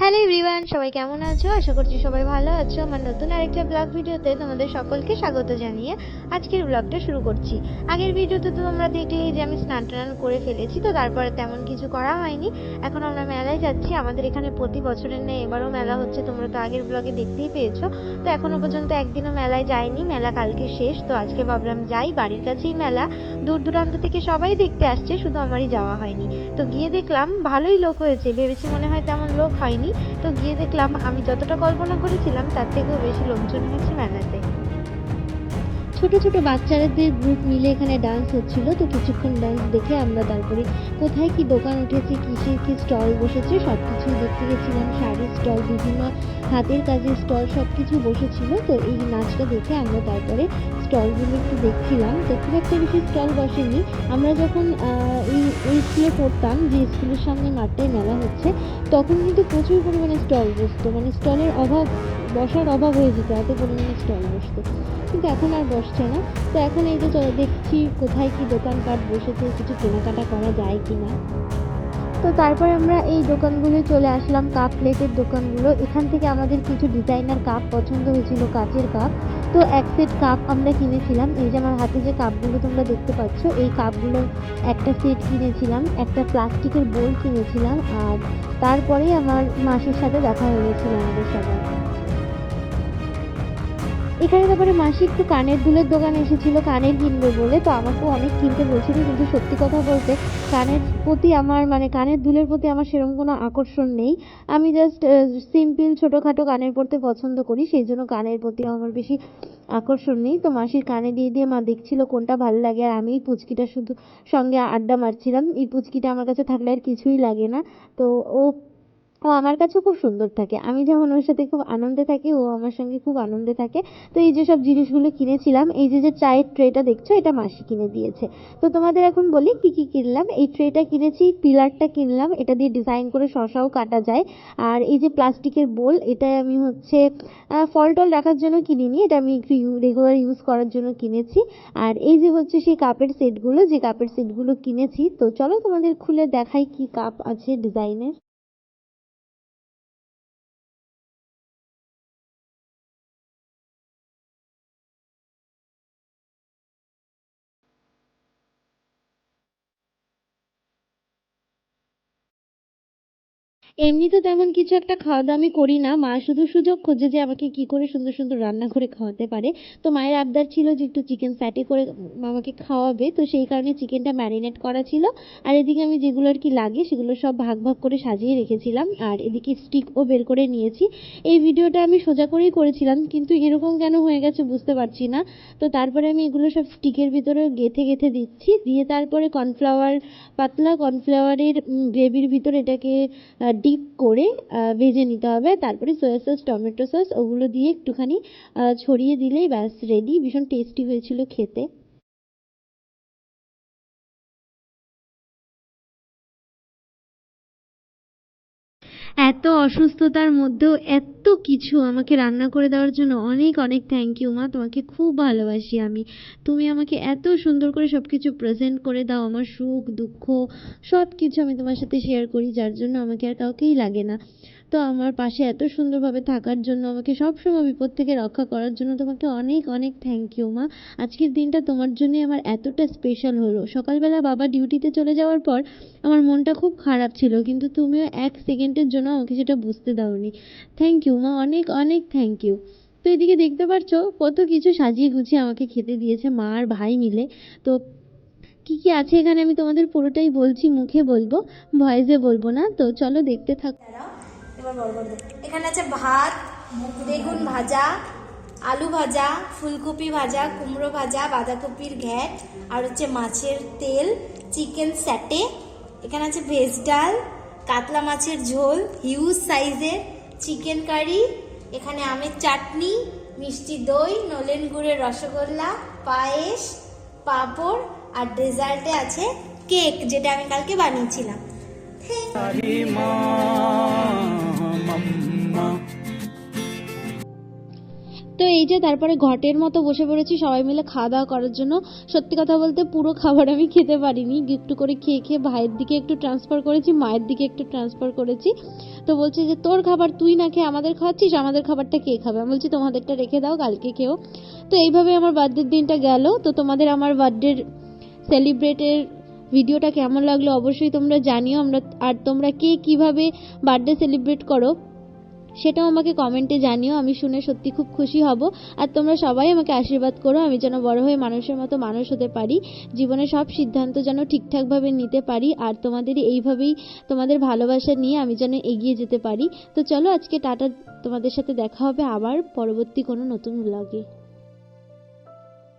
Hello everyone সবাই কেমন আছো? আশা করছি সবাই ভালো আছো। আমার নতুন আরেকটা ব্লগ ভিডিওতে তোমাদের সকলকে স্বাগত জানিয়ে আজকের ব্লগটা শুরু করছি। আগের ভিডিওতে তো তোমরা দেখলে যে আমি স্নান টান করে ফেলেছি, তো তারপরে তেমন কিছু করা হয়নি। এখন আমরা মেলায় যাচ্ছি। আমাদের এখানে প্রতি বছরের নেই এবারও মেলা হচ্ছে, তোমরা তো আগের ব্লগে দেখতেই পেয়েছ। তো এখনও পর্যন্ত একদিনও মেলায় যাইনি, মেলা কালকে শেষ, তো আজকে ভাবলাম যাই, বাড়ির কাছেই মেলা। দূর দূরান্ত থেকে সবাই দেখতে আসছে, শুধু আমারই যাওয়া হয়নি। তো গিয়ে দেখলাম, ভালোই লোক হয়েছে, ভেবেছি মনে হয় তেমন লোক হয়নি। তো গিয়ে দেখলাম আমি যতটা কল্পনা করেছিলাম, তার থেকেও বেশি লোকজন হয়েছে মেলাতে। ছোট ছোট বাচ্চাদের গ্রুপ মিলে এখানে ডান্স হচ্ছিল, তো কিছুক্ষণ ডান্স দেখে আমরা তারপরে কোথায় কি দোকান উঠেছে কিসের কি স্টল বসেছে সব কিছু দেখতে গেছিলাম। শাড়ির স্টল বিভিন্ন হাতের কাজের স্টল সব কিছু বসেছিল, তো এই নাচটা দেখে আমরা তারপরে স্টলগুলো একটু দেখছিলাম। তো খুব একটা বেশি স্টল বসেনি। আমরা যখন এই স্কুলে পড়তাম, যে স্কুলের সামনে মাঠটায় মেলা হচ্ছে তখন কিন্তু প্রচুর পরিমাণে স্টল বসতো। মানে স্টলের অভাব, বসার অভাব হয়ে যেত, এত পরিমাণে স্টল বসতো। কিন্তু এখন আর বসছে না। তো এখন এই যে দেখছি কোথায় কি দোকানপাট বসেছে, কিছু কেনাকাটা করা যায় কি না তো তারপর আমরা এই দোকানগুলো চলে আসলাম, কাপ, প্লেটের দোকানগুলো। এখান থেকে আমাদের কিছু ডিজাইনার কাপ পছন্দ হয়েছিল, কাচের কাপ। তো এক সেট কাপ আমরা কিনেছিলাম। এই যে আমার হাতে যে কাপগুলো তোমরা দেখতে পাচ্ছ, এই কাপগুলো একটা সেট কিনেছিলাম, একটা প্লাস্টিকের বোল কিনেছিলাম, আর তারপরেই আমার মাসির সাথে দেখা হয়ে গেছিল আমাদের সবার। এখানে তারপরে মাসি একটু কানের দুলের দোকানে এসেছিল, কানের কিনবে বলে। তো আমাকেও অনেক কিনতে বলছিল, কিন্তু সত্যি কথা বলতে কানের প্রতি আমার মানে কানের দুলের প্রতি আমার সেরকম কোনো আকর্ষণ নেই। আমি জাস্ট সিম্পল ছোটোখাটো কানের পরতে পছন্দ করি, সেই জন্য কানের প্রতি আমার বেশি আকর্ষণ নেই। তো মাসির কানে দিয়ে দিয়ে মা দেখছিল কোনটা ভালো লাগে, আর আমি পুচকিটা শুধু সঙ্গে আড্ডা মারছিলাম। এই পুচকিটা আমার কাছে থাকলে আর কিছুই লাগে না। তো ও ও আমার কাছেও খুব সুন্দর থাকে। আমি যেমন ওর সাথে খুব আনন্দে থাকি, ও আমার সঙ্গে খুব আনন্দে থাকে। তো এই যে সব জিনিসগুলো কিনেছিলাম, এই যে যে চায়ের ট্রেটা দেখছ, এটা মাসি কিনে দিয়েছে। তো তোমাদের এখন বলি, কি কি কিনলাম? এই ট্রেটা কিনেছি পিলারটা কিনলাম, এটা দিয়ে ডিজাইন করে শশাও কাটা যায়। আর এই যে প্লাস্টিকের বোল এটা আমি হচ্ছে ফল টল রাখার জন্য কিনিনি, এটা আমি একটু রেগুলার ইউজ করার জন্য কিনেছি। আর এই যে হচ্ছে সেই কাপের সেটগুলো যে কাপের সেটগুলো কিনেছি, তো চলো তোমাদের খুলে দেখাই কি কাপ আছে ডিজাইনের এমনি তো তেমন কিছু একটা খাওয়া দাওয়া আমি করি না। মা শুধু সুযোগ খোঁজে যে আমাকে কি করে সুন্দর সুন্দর রান্না করে খাওয়াতে পারে। তো মায়ের আবদার ছিল যে একটু চিকেন স্যাটে করে আমাকে খাওয়াবে। তো সেই কারণে চিকেনটা ম্যারিনেট করা ছিল। আর এদিকে আমি যেগুলো আর কি লাগে সেগুলো সব ভাগ ভাগ করে সাজিয়ে রেখেছিলাম। আর এদিকে স্টিকও বের করে নিয়েছি। এই ভিডিওটা আমি সোজা করেই করেছিলাম। কিন্তু এরকম কেন হয়ে গেছে বুঝতে পারছি না। তো তারপরে আমি এগুলো সব স্টিকের ভিতরে গেঁথে গেঁথে দিচ্ছি। দিয়ে তারপরে কর্নফ্লাওয়ার পাতলা কর্নফ্লাওয়ারের গ্রেভির ভিতর এটাকে ডিপ করে ভেজে নিতে হবে। তারপরে সয়া সস টমেটো সস ওগুলো দিয়ে একটুখানি ছড়িয়ে দিলেই ব্যাস রেডি ভীষণ টেস্টি হয়েছিল খেতে। এত অসুস্থতার মধ্যেও এত কিছু আমাকে রান্না করে দেওয়ার জন্য অনেক অনেক থ্যাংক ইউ মা। তোমাকে খুব ভালোবাসি আমি। তুমি আমাকে এত সুন্দর করে সব কিছু প্রেজেন্ট করে দাও, আমার সুখ, দুঃখ সব কিছু আমি তোমার সাথে শেয়ার করি, যার জন্য আমাকে আর কাউকেই লাগে না। তো আমার পাশে এত সুন্দরভাবে থাকার জন্য, আমাকে সবসময় বিপদ থেকে রক্ষা করার জন্য তোমাকে অনেক অনেক থ্যাংক ইউ মা। আজকের দিনটা তোমার জন্যই আমার এতটা স্পেশাল হলো। সকালবেলা বাবা ডিউটিতে চলে যাওয়ার পর আমার মনটা খুব খারাপ ছিল, কিন্তু তুমিও এক সেকেন্ডের জন্য আমাকে সেটা বুঝতে দাওনি। থ্যাংক ইউ মা, অনেক অনেক থ্যাংক ইউ তো এদিকে দেখতে পারছ, কত কিছু সাজিয়ে গুছিয়ে আমাকে খেতে দিয়েছে মা আর ভাই মিলে। তো কি কি আছে এখানে আমি তোমাদের পুরোটাই বলছি, মুখে বলব, ভয়েসে বলব না। তো চলো দেখতে থাকো এখানে আছে ভাত, বেগুন ভাজা, আলু ভাজা, ফুলকপি ভাজা, কুমড়ো ভাজা, বাঁধাকপির ঘ্যাট, আর হচ্ছে মাছের তেল, চিকেন স্যাটে। এখানে আছে ভেজ ডাল, কাতলা মাছের ঝোল, হিউজ সাইজের চিকেন কারি। এখানে আমের চাটনি, মিষ্টি দই, নলেন গুড়ের রসগোল্লা, পায়েস, পাঁপড়, আর ডেজার্টে আছে কেক, যেটা আমি কালকে বানিয়েছিলাম। তো এই যে তারপরে ঘটের মতো বসে পড়েছি, সবাই মিলে খাওয়া দাওয়া করার জন্য। সত্যি কথা বলতে পুরো খাবার আমি খেতে পারিনি। একটু করে খেয়ে খেয়ে ভাইয়ের দিকে একটু ট্রান্সফার করেছি, মায়ের দিকে একটু ট্রান্সফার করেছি। তো বলছে যে, তোর খাবার তুই না খেয়ে আমাদের খাওয়াচ্ছিস, আমাদের খাবারটা কে খাবে? আমি বলছি, তোমাদেরটা রেখে দাও, কালকে খেও। তো এইভাবে আমার বার্থডের দিনটা গেল। তো তোমাদের আমার বার্থডের সেলিব্রেটের ভিডিওটা কেমন লাগল অবশ্যই তোমরা জানিও। আমরা, আর তোমরা কে কীভাবে বার্থডে সেলিব্রেট করো? সেটাও আমাকে কমেন্টে জানিও, আমি শুনে সত্যি খুব খুশি হব। আর তোমরা সবাই আমাকে আশীর্বাদ করো, আমি যেন বড় হয়ে মানুষের মতো মানুষ হতে পারি, জীবনে সব সিদ্ধান্ত যেন ঠিকঠাকভাবে নিতে পারি, আর তোমাদের এইভাবেই তোমাদের ভালোবাসা নিয়ে আমি যেন এগিয়ে যেতে পারি। তো চলো আজকে টাটা তোমাদের সাথে দেখা হবে আবার পরবর্তী কোনো নতুন ব্লগে